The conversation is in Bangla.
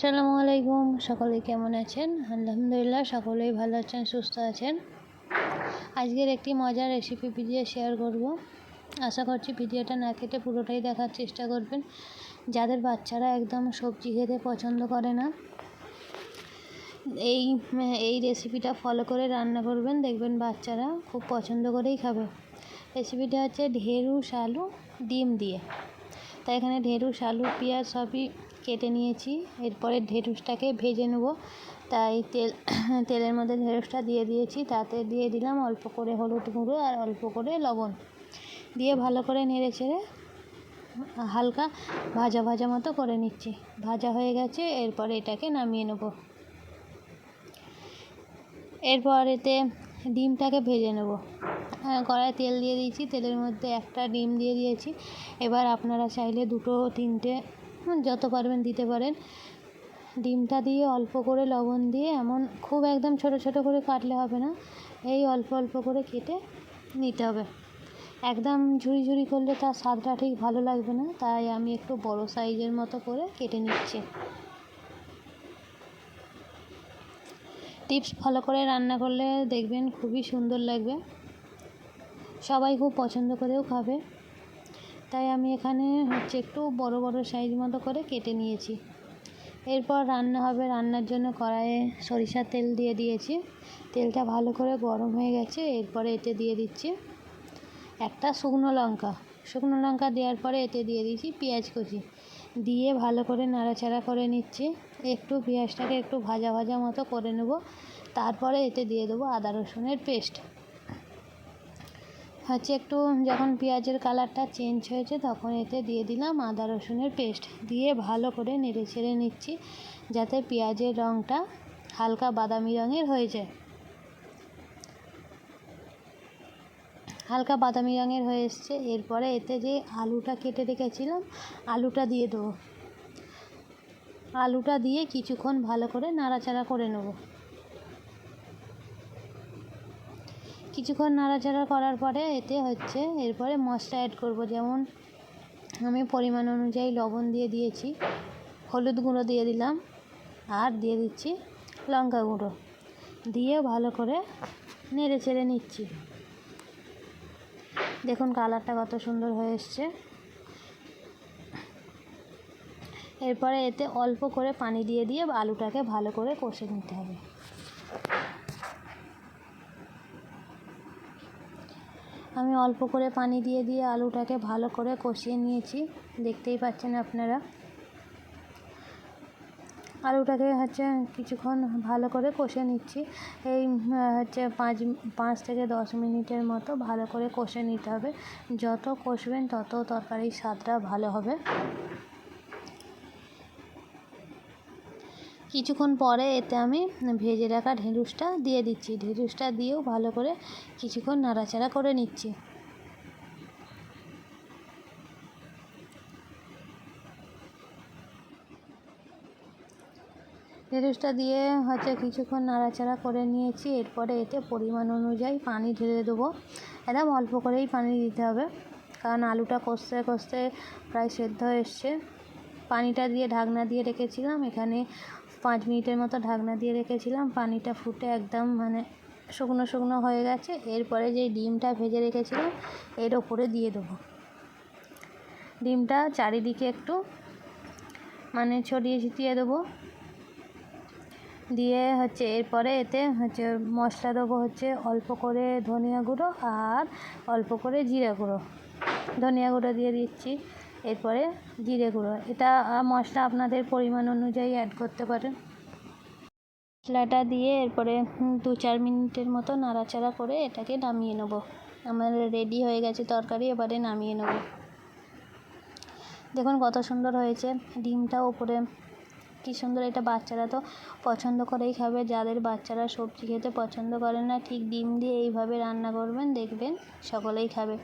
আসসালামু আলাইকুম। সকলে কেমন আছেন? আলহামদুলিল্লাহ, সকলেই ভালো আছেন, সুস্থ আছেন। আজকের একটি মজার রেসিপি ভিডিও শেয়ার করব। আশা করছি ভিডিওটা না কেটে পুরোটাই দেখার চেষ্টা করবেন। যাদের বাচ্চারা একদম সবজি খেতে পছন্দ করে না, এই এই রেসিপিটা ফলো করে রান্না করবেন। দেখবেন বাচ্চারা খুব পছন্দ করেই খাবে। রেসিপিটা হচ্ছে ঢেঁড়স আলু, ডিম দিয়ে। তাই এখানে ঢেঁড়স, আলু, পেঁয়াজ সবই কেটে নিয়েছি। এরপরে ঢেঁড়সটাকে ভেজে নেব। তাই তেল, তেলের মধ্যে ঢেঁড়সটা দিয়ে দিয়েছি। তাতে দিয়ে দিলাম অল্প করে হলুদ গুঁড়ো আর অল্প করে লবণ। দিয়ে ভালো করে নেড়ে ছেড়ে হালকা ভাজা ভাজা মতো করে নিচ্ছি। ভাজা হয়ে গেছে, এরপরে এটাকে নামিয়ে নেব। এরপর এতে ডিমটাকে ভেজে নেব। কড়ায় তেল দিয়ে দিয়েছি। তেলের মধ্যে একটা ডিম দিয়ে দিয়েছি। এবার আপনারা চাইলে দুটো, তিনটে যত পারবেন দিতে পারেন। ডিমটা দিয়ে অল্প করে লবণ দিয়ে এমন খুব একদম ছোট ছোট করে কাটলে হবে না। এই অল্প অল্প করে কেটে নিতে হবে। একদম ঝুরি ঝুরি করলে তার স্বাদটা ঠিক ভালো লাগবে না। তাই আমি একটু বড় সাইজের মতো করে কেটে নিচ্ছি। টিপস ফলো করে রান্না করলে দেখবেন খুবই সুন্দর লাগবে। সবাই খুব পছন্দ করেও খাবে। তাই আমি এখানে হচ্ছে একটু বড় বড় সাইজ মতো করে কেটে নিয়েছি। এরপর রান্না হবে, রান্নার জন্য কড়াইয়ে সরিষার তেল দিয়ে দিয়েছি। তেলটা ভালো করে গরম হয়ে গেছে, এরপরে এতে দিয়ে দিচ্ছি একটা শুকনো লঙ্কা। শুকনো লঙ্কা দেওয়ার পরে এতে দিয়ে দিচ্ছি পেঁয়াজ কুচি। দিয়ে ভালো করে নাড়াচাড়া করে নিচ্ছি। একটু পেঁয়াজটাকে একটু ভাজা ভাজা মতো করে নেব। তারপরে এতে দিয়ে দেবো আদা রসুনের পেস্ট হচ্ছে একটু যখন পেঁয়াজের কালারটা চেঞ্জ হয়েছে তখন এতে দিয়ে দিলাম আদা রসুনের পেস্ট দিয়ে ভালো করে নেড়ে ছেড়ে নিচ্ছি যাতে পেঁয়াজের রঙটা হালকা বাদামি রঙের হয়ে যায়। হালকা বাদামি রঙের হয়ে এসছে। এরপরে এতে যে আলুটা কেটে রেখেছিলাম, আলুটা দিয়ে দেবো। আলুটা দিয়ে কিছুক্ষণ ভালো করে নাড়াচাড়া করে নেব। কিছুক্ষণ নাড়াচাড়া করার পরে এতে হচ্ছে এরপরে মশলা অ্যাড করব। যেমন আমি পরিমাণ অনুযায়ী লবণ দিয়ে দিয়েছি, হলুদ গুঁড়ো দিয়ে দিলাম, আর দিয়ে দিচ্ছি লঙ্কা গুঁড়ো। দিয়ে ভালো করে নেড়ে চেড়ে নিচ্ছি। দেখুন কালারটা কত সুন্দর হয়ে এসছে। এরপরে এতে অল্প করে পানি দিয়ে দিয়ে আলুটাকে ভালো করে কষে নিতে হবে। আমি অল্প করে পানি দিয়ে দিয়ে আলুটাকে ভালো করে কষিয়ে নিয়েছি। দেখতেই পাচ্ছেন আপনারা। আলুটাকে হচ্ছে কিছুক্ষণ ভালো করে কষে নিচ্ছি। এই হচ্ছে পাঁচ পাঁচ থেকে দশ মিনিটের মতো ভালো করে কষে নিতে হবে। যত কষবেন তত তরকারির স্বাদটা ভালো হবে। কিছুক্ষণ পরে এতে আমি ভেজে রাখা ঢেঁড়ুসটা দিয়ে দিচ্ছি। ঢেঁড়ুসটা দিয়েও ভালো করে কিছুক্ষণ নাড়াচাড়া করে নিচ্ছি। ঢেঁড়সটা দিয়ে হচ্ছে কিছুক্ষণ নাড়াচাড়া করে নিয়েছি। এরপরে এতে পরিমাণ অনুযায়ী পানি ঢেলে দেবো। একদম অল্প করেই পানি দিতে হবে, কারণ আলুটা কষতে কষতে প্রায় সেদ্ধ এসছে। পানিটা দিয়ে ঢাকনা দিয়ে রেখেছিলাম। এখানে পাঁচ মিনিটের মতো ঢাকনা দিয়ে রেখেছিলাম। পানিটা ফুটে একদম মানে শুকনো শুকনো হয়ে গেছে। এরপরে যে ডিমটা ভেজে রেখেছিলাম, এর ওপরে দিয়ে দেবো। ডিমটা চারিদিকে একটু মানে ছড়িয়ে ছিটিয়ে দেবো। দিয়ে হচ্ছে এরপরে এতে হচ্ছে মশলা দেবো হচ্ছে অল্প করে ধনিয়া গুঁড়ো আর অল্প করে জিরা গুঁড়ো। ধনিয়া গুঁড়ো দিয়ে দিচ্ছি। এরপরে জিরে গুঁড়ো। এটা মশলা আপনাদের পরিমাণ অনুযায়ী অ্যাড করতে পারেন। মশলাটা দিয়ে এরপরে দু, চার মিনিটের মতো নাড়াচাড়া করে এটাকে নামিয়ে নেব। আমার রেডি হয়ে গেছে তরকারি, এবারে নামিয়ে নেব। দেখুন কত সুন্দর হয়েছে। ডিমটা ওপরে কী সুন্দর এটা বাচ্চারা তো পছন্দ করেই খাবে। যাদের বাচ্চারা সবজি খেতে পছন্দ করে না, ঠিক ডিম দিয়ে এইভাবে রান্না করবেন, দেখবেন সকলেই খাবে।